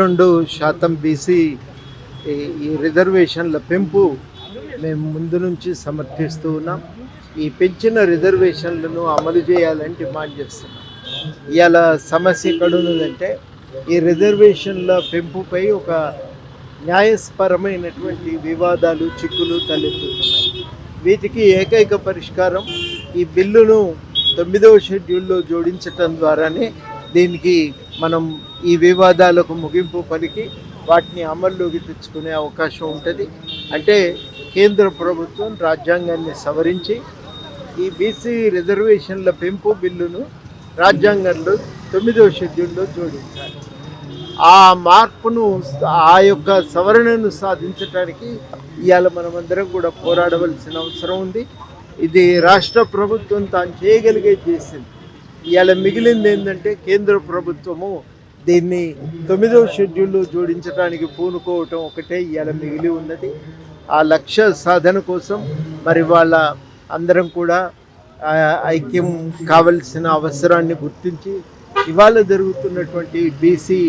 రెండు శాతం బీసీ ఈ రిజర్వేషన్ల పెంపు మేము ముందు నుంచి సమర్థిస్తూ ఉన్నాం. ఈ పెంచిన రిజర్వేషన్లను అమలు చేయాలని డిమాండ్ చేస్తున్నాం. ఇవాళ సమస్య ఎక్కడ ఉన్నదంటే ఈ రిజర్వేషన్ల పెంపుపై ఒక న్యాయపరమైనటువంటి వివాదాలు చిక్కులు తలెత్తుతున్నాయి. వీటికి ఏకైక పరిష్కారం ఈ బిల్లును తొమ్మిదవ షెడ్యూల్లో జోడించటం ద్వారానే దీనికి మనం ఈ వివాదాలకు ముగింపు పలికి వాటిని అమల్లోకి తెచ్చుకునే అవకాశం ఉంటుంది. అంటే కేంద్ర ప్రభుత్వం రాజ్యాంగాన్ని సవరించి ఈ బీసీ రిజర్వేషన్ల పెంపు బిల్లును రాజ్యాంగంలో తొమ్మిదవ షెడ్యూల్లో జోడించాలి. ఆ మార్పును ఆ యొక్క సవరణను సాధించడానికి ఇవాళ మనమందరం కూడా పోరాడవలసిన అవసరం ఉంది. ఇది రాష్ట్ర ప్రభుత్వం తాను చేయగలిగే చేసింది. ఇవాళ మిగిలింది ఏంటంటే కేంద్ర ప్రభుత్వము దీన్ని తొమ్మిదవ షెడ్యూల్లో జోడించడానికి పూనుకోవటం ఒకటే ఇవాళ మిగిలి ఉన్నది. ఆ లక్ష్య సాధన కోసం మరి వాళ్ళ అందరం కూడా ఐక్యం కావలసిన అవసరాన్ని గుర్తించి ఇవాళ జరుగుతున్నటువంటి బీసీ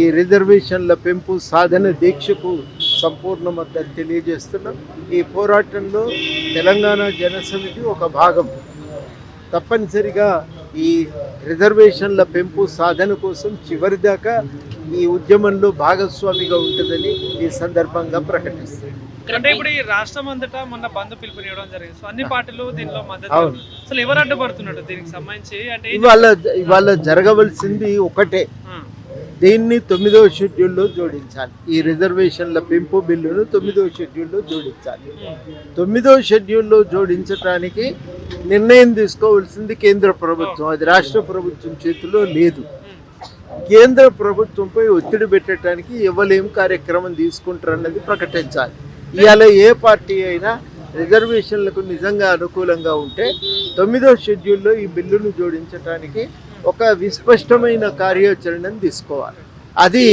ఈ రిజర్వేషన్ల పెంపు సాధన దీక్షకు సంపూర్ణ మద్దతు తెలియజేస్తున్నాం. ఈ పోరాటంలో తెలంగాణ జనసమితి ఒక భాగం. తప్పనిసరిగా ఈ రిజర్వేషన్ల పెంపు సాధన కోసం చివరిదాకా ఈ ఉద్యమంలో భాగస్వామిగా ఉంటుందని ఈ సందర్భంగా ప్రకటిస్తుంది. అంటే ఇప్పుడు ఈ రాష్ట్రం అంతటా మొన్న బంద్ పిలుపునివ్వడం జరిగింది. సో అన్ని పార్టీలు దీనిలో మద్దతు. అసలు ఎవరు అడ్డుపడుతున్నట్టు దీనికి సంబంధించి అంటే ఇవాళ ఇవాళ జరగవలసింది ఒకటే. దీన్ని తొమ్మిదవ షెడ్యూల్లో జోడించాలి. ఈ రిజర్వేషన్ల పెంపు బిల్లును తొమ్మిదవ షెడ్యూల్లో జోడించాలి. తొమ్మిదవ షెడ్యూల్లో జోడించడానికి నిర్ణయం తీసుకోవాల్సింది కేంద్ర ప్రభుత్వం. అది రాష్ట్ర ప్రభుత్వం చేతిలో లేదు. కేంద్ర ప్రభుత్వంపై ఒత్తిడి పెట్టడానికి ఎవరేం కార్యక్రమం తీసుకుంటారన్నది ప్రకటించాలి. ఇవాళ ఏ పార్టీ అయినా రిజర్వేషన్లకు నిజంగా అనుకూలంగా ఉంటే తొమ్మిదో షెడ్యూల్లో ఈ బిల్లును జోడించడానికి ఒక విస్పష్టమైన కార్యాచరణను తీసుకోవాలి. అది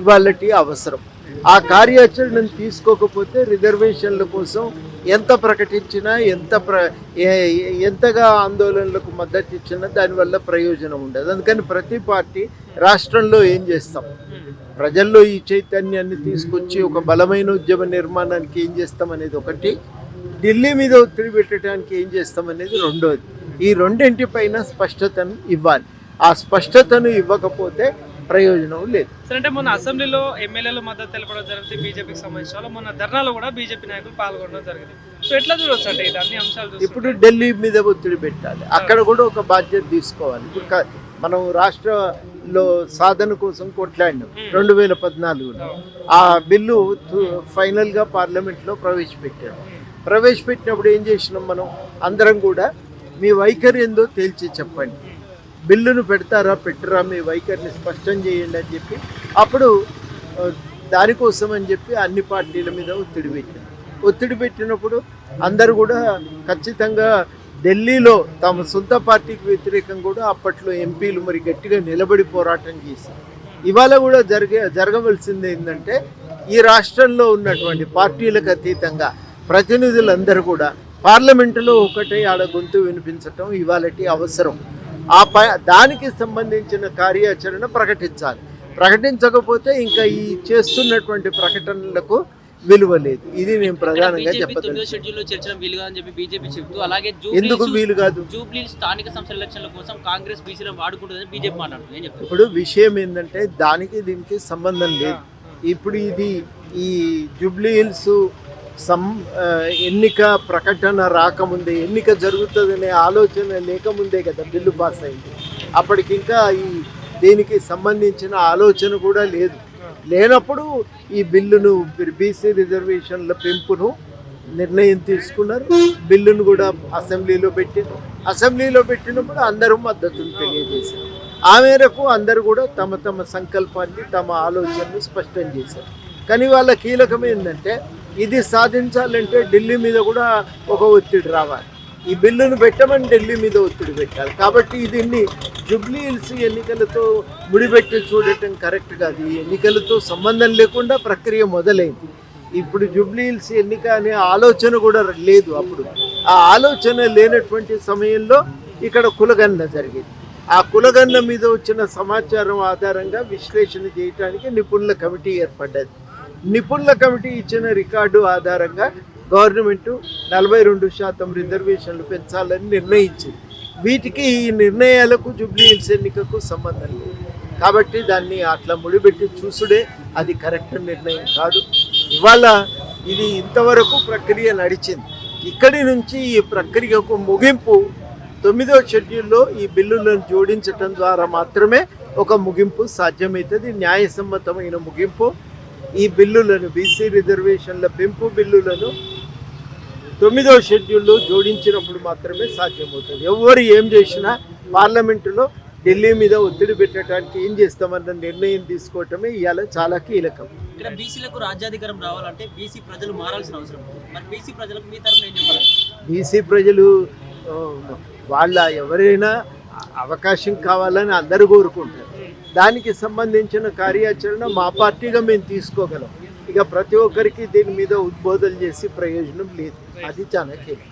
ఇవాళటి అవసరం. ఆ కార్యాచరణను తీసుకోకపోతే రిజర్వేషన్ల కోసం ఎంత ప్రకటించినా ఎంత ప్ర ఎంతగా ఆందోళనలకు మద్దతు ఇచ్చినా దానివల్ల ప్రయోజనం ఉండదు. అందుకని ప్రతి పార్టీ రాష్ట్రంలో ఏం చేస్తాం? ప్రజల్లో ఈ చైతన్యాన్ని తీసుకొచ్చి ఒక బలమైన ఉద్యమ నిర్మాణానికి ఏం చేస్తాం అనేది ఒకటి. ఢిల్లీ మీద ఒత్తిడి పెట్టడానికి ఏం చేస్తాం అనేది రెండోది. ఈ రెండింటిపైన స్పష్టతను ఇవ్వాలి. ఆ స్పష్టతను ఇవ్వకపోతే ప్రయోజనం లేదు. అంటే మొన్న అసెంబ్లీలో ఎమ్మెల్యేలు మద్దతు తెలపడం జరిగింది బీజేపీకి సంబంధించిన వాళ్ళు మొన్న ధర్నాలో కూడా బీజేపీ నాయకులు పాల్గొనడం జరిగింది. సో ఎట్లా చూడొచ్చు అంటే ఇది? అన్ని అంశాలు? ఇప్పుడు ఢిల్లీ మీద ఒత్తిడి పెట్టాలి. అక్కడ కూడా ఒక బాధ్యత తీసుకోవాలి. ఇప్పుడు మనం రాష్ట్రంలో సాధన కోసం కొట్లాడినాం. రెండు వేల పద్నాలుగులో. ఆ బిల్లు ఫైనల్గా పార్లమెంట్లో ప్రవేశపెట్టాం ప్రవేశపెట్టినప్పుడు ఏం చేసినాం మనం? అందరం కూడా మీ వైఖరి ఏందో తేల్చి చెప్పండి. బిల్లును పెడతారా పెట్టరా మీ వైఖరిని స్పష్టం చేయండి అని చెప్పి అప్పుడు దానికోసం అని చెప్పి అన్ని పార్టీల మీద ఒత్తిడి పెట్టారు ఒత్తిడి పెట్టినప్పుడు అందరూ కూడా ఖచ్చితంగా ఢిల్లీలో తమ సొంత పార్టీకి వ్యతిరేకంగా కూడా అప్పట్లో ఎంపీలు మరి గట్టిగా నిలబడి పోరాటం చేశారు. ఇవాళ కూడా జరిగే జరగవలసింది ఏంటంటే ఈ రాష్ట్రంలో ఉన్నటువంటి పార్టీలకు అతీతంగా ప్రతినిధులందరూ కూడా పార్లమెంటులో ఒకటే ఆడ గొంతు వినిపించటం ఇవాళటి అవసరం. ఆ ప దానికి సంబంధించిన కార్యాచరణ ప్రకటించాలి. ప్రకటించకపోతే ఇంకా ఈ చేస్తున్నటువంటి ప్రకటనలకు విలువ లేదు. ఇది నేను ప్రధానంగా చెప్పదలుచు ఎందుకు వీలు కాదు? స్థానిక సంస్థల ఎలక్షన్ల కోసం కాంగ్రెస్ వాడుకుంటుందని బీజేపీ మాట్లాడుతుంది. ఇప్పుడు విషయం ఏంటంటే దానికి దీనికి సంబంధం లేదు. ఇప్పుడు ఇది ఈ జూబ్లీ హిల్స్ సం ఎన్నిక ప్రకటన రాకముందే ఎన్నిక జరుగుతుందనే ఆలోచన లేకముందే కదా బిల్లు పాస్ అయింది. అప్పటికి ఇంకా ఈ దీనికి సంబంధించిన ఆలోచన కూడా లేదు. లేనప్పుడు ఈ బిల్లును బీసీ రిజర్వేషన్ల పెంపును నిర్ణయం తీసుకున్నారు. బిల్లును కూడా అసెంబ్లీలో పెట్టారు అసెంబ్లీలో పెట్టినప్పుడు అందరూ మద్దతును తెలియజేశారు. ఆ మేరకు అందరూ కూడా తమ తమ సంకల్పాన్ని తమ ఆలోచనను స్పష్టం చేశారు. కానీ వాళ్ళ కీలకం ఏంటంటే ఇది సాధించాలంటే ఢిల్లీ మీద కూడా ఒక ఒత్తిడి రావాలి. ఈ బిల్లును పెట్టమని ఢిల్లీ మీద ఒత్తిడి పెట్టాలి. కాబట్టి దీన్ని జుబ్లీ హిల్స్ ఎన్నికలతో ముడిపెట్టి చూడటం కరెక్ట్ కాదు. ఈ ఎన్నికలతో సంబంధం లేకుండా ప్రక్రియ మొదలైంది. ఇప్పుడు జుబ్లీ హిల్స్ ఎన్నిక అనే ఆలోచన కూడా లేదు అప్పుడు. ఆ ఆలోచన లేనటువంటి సమయంలో ఇక్కడ కులగన్న జరిగింది. ఆ కులగన్న మీద వచ్చిన సమాచారం ఆధారంగా విశ్లేషణ చేయడానికి నిపుణుల కమిటీ ఏర్పడ్డది. నిపుణుల కమిటీ ఇచ్చిన రికార్డు ఆధారంగా గవర్నమెంట్ నలభై రెండు శాతం రిజర్వేషన్లు పెంచాలని నిర్ణయించింది. వీటికి ఈ నిర్ణయాలకు జూబ్లీ హిల్స్ ఎన్నికకు సంబంధం లేదు. కాబట్టి దాన్ని అట్లా ముడిపెట్టి చూసుడే అది కరెక్ట్ నిర్ణయం కాదు. ఇవాళ ఇది ఇంతవరకు ప్రక్రియ నడిచింది. ఇక్కడి నుంచి ఈ ప్రక్రియకు ముగింపు తొమ్మిదో షెడ్యూల్లో ఈ బిల్లులను జోడించటం ద్వారా మాత్రమే ఒక ముగింపు సాధ్యమవుతుంది. న్యాయసమ్మతమైన ముగింపు ఈ బిల్లులను బీసీ రిజర్వేషన్ల పెంపు బిల్లులను తొమ్మిదో షెడ్యూల్లో జోడించినప్పుడు మాత్రమే సాధ్యమవుతుంది. ఎవరు ఏం చేసినా పార్లమెంటులో ఢిల్లీ మీద ఒత్తిడి పెట్టడానికి ఏం చేస్తామన్న నిర్ణయం తీసుకోవటమే ఇవాళ చాలా కీలకం. ఇక్కడ బీసీలకు రాజ్యాధికారం రావాలంటే బీసీ ప్రజలు మారాల్సిన అవసరం. మరి బీసీ ప్రజలకు మీ తరఫున ఏం చెప్పాలి? బీసీ ప్రజలు వాళ్ళ ఎవరైనా అవకాశం కావాలని అందరూ కోరుకుంటారు. దానికి సంబంధించిన కార్యాచరణ మా పార్టీగా మేము తీసుకోగలం. ఇక ప్రతి ఒక్కరికి దీని మీద ఉద్బోధన చేసి ప్రయోజనం లేదు. అది చాలా కీలకం.